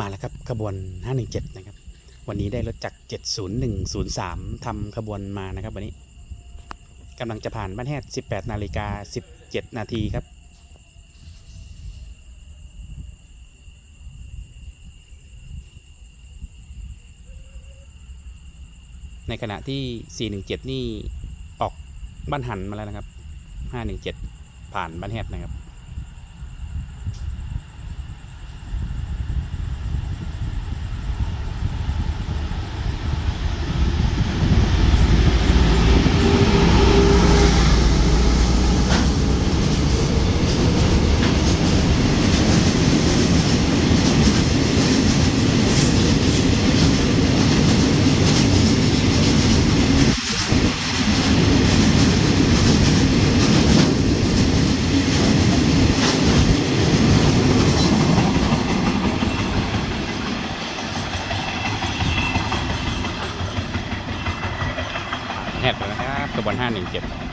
มาแล้วครับขบวน 517 นะครับ วันนี้ได้รถจาก70103ทำขบวนมานะครับ วันนี้กำลังจะผ่านบ้านแฮด18 นาฬิกา 17 นาทีครับในขณะที่ 417 นี่ออกบ้านหันมาแล้วนะครับ 517 ผ่านบ้านแฮดนะครับ แอดแล้วนะครับขบวน517